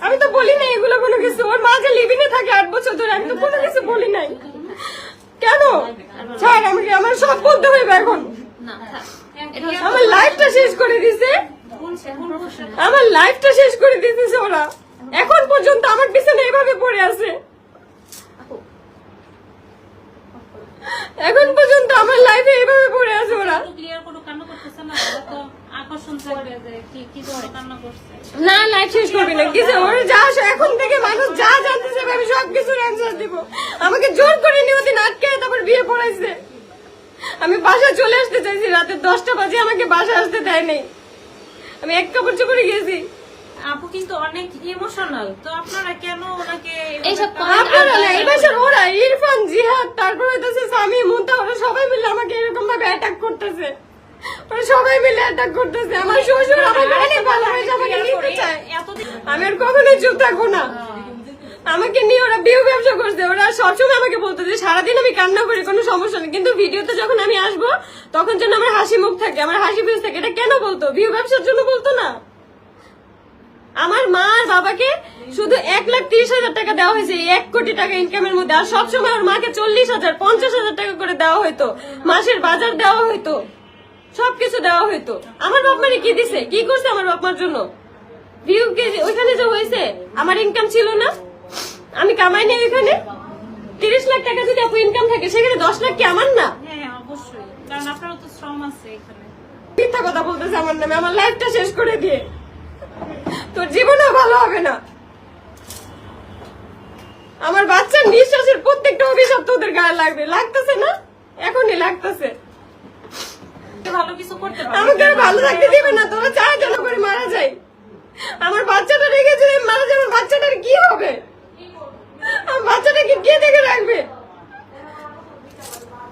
আমি তো বলি নাই এগুলো কোনো কিছু। ওর মা যে লিভিনে থাকে আট বছর ধরে আমি তো কোনো কিছু বলি নাই। কেন? ছাড় আমাকে আমার সব বলতে হইবে এখন? আমার লাইফটা শেষ করে দিছে না। আমার লাইফটা শেষ করে দিতেছে ওরা। এখন পর্যন্ত আমার পিছনে এভাবে পড়ে আছে। এখন পর্যন্ত আমার লাইফে এভাবে পড়ে আছে ওরা একটু ক্লিয়ার করে কান্না করতেছে না ওরা তো করছে। না শেষ করবি না। কিছু ওরা যা এখন থেকে মানুষ যা জানতে চাইবে আমি সব কিছুর অ্যান্সার দিব। আমাকে জোর করে নিয়ে ওদিন আটকে তারপর বিয়ে পড়াইছে। আমি বাসা চলে আসতে চাইছি রাতে দশটা বাজে আমাকে বাসা আসতে দেয় নাই। আমি এক কাপড় চোপড়ে গেছি আপু কিন্তু অনেক ইমোশনাল তো আপনারা কেন ওনাকে এইসব আপনারা না এই বাসার ওরা ইরফান জিহাদ তারপর হইতেছে স্বামী ওরা সবাই মিলে আমাকে এরকম ভাবে অ্যাটাক করতেছে। সবাই মিলে অ্যাটাক করতেছে। আমার শ্বশুর আমাকে অনেক ভালোবাসে আমাকে নিতে চায়। আমি আর কখনোই চুপ থাকব না। আমাকে নিয়ে ওরা বিয়ে ব্যবসা করছে। ওরা সবসময় আমাকে বলতো যে সারাদিন আমি কান্না করি কোনো সমস্যা নেই। কিন্তু ভিডিওতে যখন আমি আসব তখন যেন আমার হাসি মুখ থাকে আমার হাসি ফেস থাকে। এটা কেন বলতো? বিয়ে ব্যবসার জন্য বলতো না। আমার মা আর বাবাকে শুধু এক লাখ তিরিশ হাজার টাকা দেওয়া হয়েছে এক কোটি টাকা ইনকামের মধ্যে। আর সবসময় ওর মাকে চল্লিশ হাজার পঞ্চাশ হাজার টাকা করে দেওয়া হইতো। মাসের বাজার দেওয়া হইতো। সবকিছু দেওয়া হইতো। আমার বাপ মারে কি দিছে? কি করছে আমার বাপ মার জন্য? ওইখানে যে হয়েছে আমার ইনকাম ছিল না। আমি কামাই নেই ওইখানে। তিরিশ লাখ টাকা যদি আপু ইনকাম থাকে সেখানে দশ লাখ কি আমার না? হ্যাঁ হ্যাঁ, মিথ্যা কথা বলতেছে আমার নামে। আমার লাইফটা শেষ করে দিয়ে। তোর জীবনও ভালো হবে না। আমার বাচ্চার নিঃশ্বাসের প্রত্যেকটা অভিশাপ তোদের গায়ে লাগবে। লাগতেছে না? এখনই লাগতেছে। ভালো কিছু করতে আমাকে আর ভালো থাকতে দিবে না তোরা চার জন করে মারা যায় আমার বাচ্চাটা রেখে যদি মারা যায় আমার বাচ্চাটার কি হবে? আমার বাচ্চাটাকে কে দেখে রাখবে?